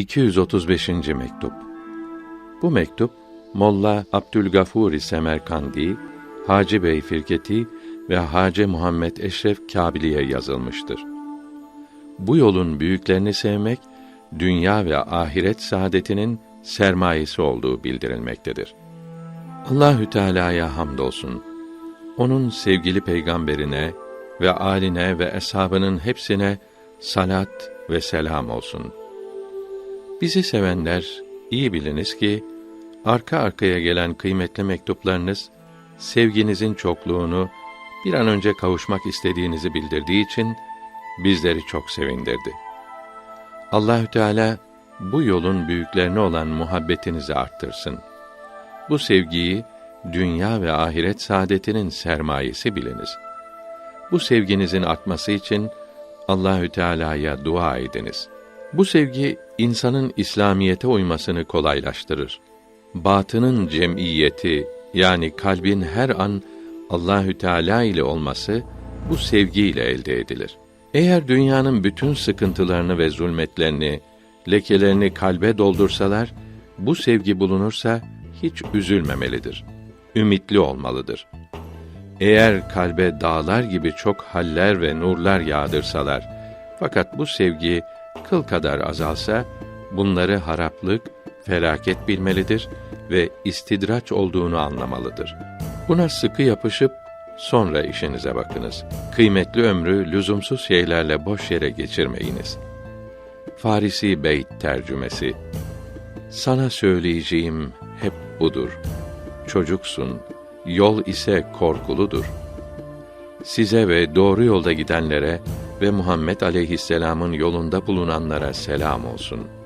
235. mektup. Bu mektup Molla Abdülgafur Semerkandi, Hacı Bey Firketi ve Hacı Muhammed Eşref Kabili'ye yazılmıştır. Bu yolun büyüklerini sevmek dünya ve ahiret saadetinin sermayesi olduğu bildirilmektedir. Allahü Teala'ya hamdolsun. Onun sevgili peygamberine ve aline ve eshabının hepsine salat ve selam olsun. Bizi sevenler iyi biliniz ki arka arkaya gelen kıymetli mektuplarınız sevginizin çokluğunu bir an önce kavuşmak istediğinizi bildirdiği için bizleri çok sevindirdi. Allahü Teala bu yolun büyüklerine olan muhabbetinizi arttırsın. Bu sevgiyi dünya ve ahiret saadetinin sermayesi biliniz. Bu sevginizin artması için Allahü Teala'ya dua ediniz. Bu sevgi insanın İslamiyete uymasını kolaylaştırır. Batının cemiyeti yani kalbin her an Allahü Teala ile olması bu sevgiyle elde edilir. Eğer dünyanın bütün sıkıntılarını ve zulmetlerini, lekelerini kalbe doldursalar, bu sevgi bulunursa hiç üzülmemelidir. Ümitli olmalıdır. Eğer kalbe dağlar gibi çok haller ve nurlar yağdırsalar, fakat bu sevgi kıl kadar azalsa, bunları haraplık, felaket bilmelidir ve istidraç olduğunu anlamalıdır. Buna sıkı yapışıp sonra işinize bakınız. Kıymetli ömrü lüzumsuz şeylerle boş yere geçirmeyiniz. Farisi Beyt tercümesi Sana söyleyeceğim hep budur. Çocuksun, yol ise korkuludur. Size ve doğru yolda gidenlere ve Muhammed aleyhisselamın yolunda bulunanlara selam olsun.''